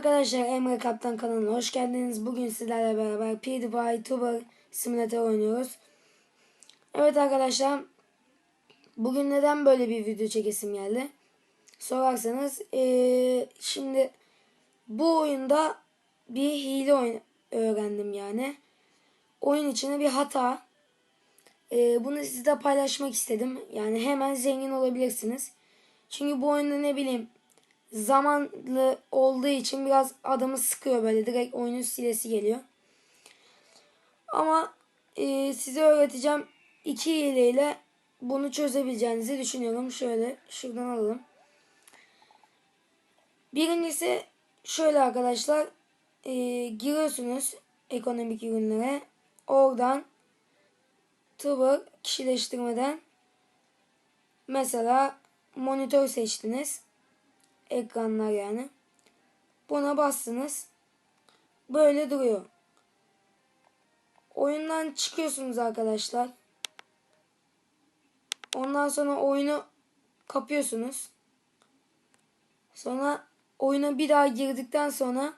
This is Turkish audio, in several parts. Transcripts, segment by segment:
Arkadaşlar Emre Kaptan kanalına hoş geldiniz. Bugün sizlerle beraber PewDiePie Tuber Simulator oynuyoruz. Evet arkadaşlar bugün neden böyle bir video çekesim geldi? Sorarsanız ee, şimdi bu oyunda bir hile oyun öğrendim yani. Oyun içinde bir hata. Ee, bunu sizle paylaşmak istedim. Yani hemen zengin olabilirsiniz. Çünkü bu oyunda ne bileyim zamanlı olduğu için biraz adamı sıkıyor böyle direkt oyunun silesi geliyor. Ama e, size öğreteceğim iki hileyle bunu çözebileceğinizi düşünüyorum. Şöyle şuradan alalım. Birincisi şöyle arkadaşlar e, giriyorsunuz ekonomik ürünlere oradan Tuber kişileştirmeden mesela monitör seçtiniz ekranlar yani. Buna bastınız. Böyle duruyor. Oyundan çıkıyorsunuz arkadaşlar. Ondan sonra oyunu kapıyorsunuz. Sonra oyuna bir daha girdikten sonra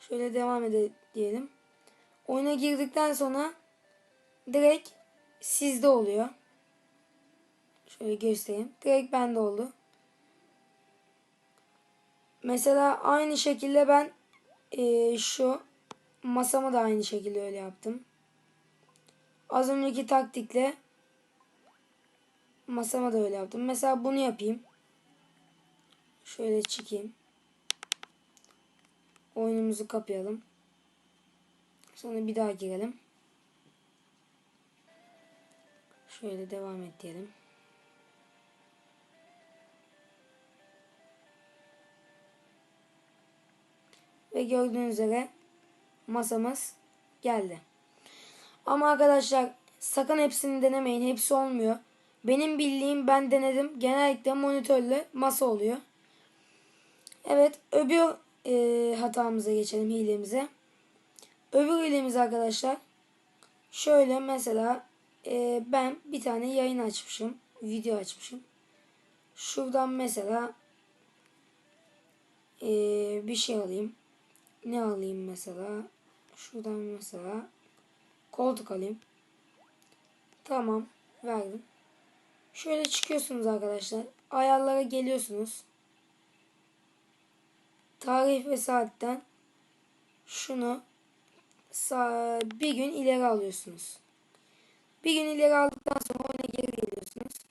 şöyle devam edelim diyelim. Oyuna girdikten sonra direkt sizde oluyor. Şöyle göstereyim. Direkt bende oldu. Mesela aynı şekilde ben e, şu masamı da aynı şekilde öyle yaptım. Az önceki taktikle masama da öyle yaptım. Mesela bunu yapayım. Şöyle çıkayım. Oyunumuzu kapayalım. Sonra bir daha girelim. Şöyle devam et diyelim. Ve gördüğünüz üzere masamız geldi. Ama arkadaşlar sakın hepsini denemeyin. Hepsi olmuyor. Benim bildiğim ben denedim. Genellikle monitörle masa oluyor. Evet öbür e, hatamıza geçelim hilemize. Öbür hilemiz arkadaşlar. Şöyle mesela e, ben bir tane yayın açmışım. Video açmışım. Şuradan mesela e, bir şey alayım. Ne alayım mesela? Şuradan mesela koltuk alayım. Tamam verdim. Şöyle çıkıyorsunuz arkadaşlar. Ayarlara geliyorsunuz. Tarih ve saatten şunu bir gün ileri alıyorsunuz. Bir gün ileri aldıktan sonra oyuna geri geliyorsunuz.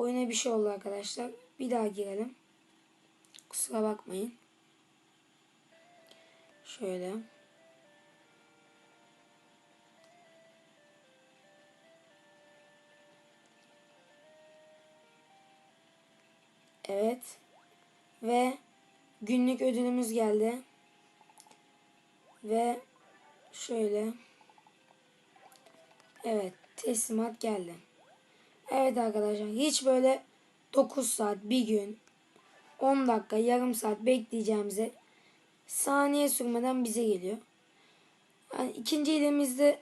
Oyuna bir şey oldu arkadaşlar. Bir daha girelim. Kusura bakmayın. Şöyle. Evet. Ve günlük ödülümüz geldi. Ve şöyle. Evet. Teslimat geldi. Evet arkadaşlar hiç böyle 9 saat, bir gün, 10 dakika, yarım saat bekleyeceğimize saniye sürmeden bize geliyor. Yani ikinci ilimizde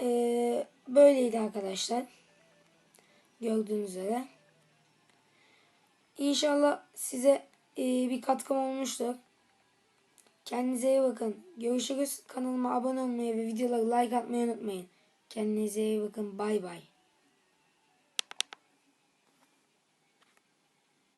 e, böyleydi arkadaşlar. Gördüğünüz üzere. İnşallah size e, bir katkım olmuştur. Kendinize iyi bakın. Görüşürüz. Kanalıma abone olmayı ve videoları like atmayı unutmayın. Kendinize iyi bakın. Bay bay.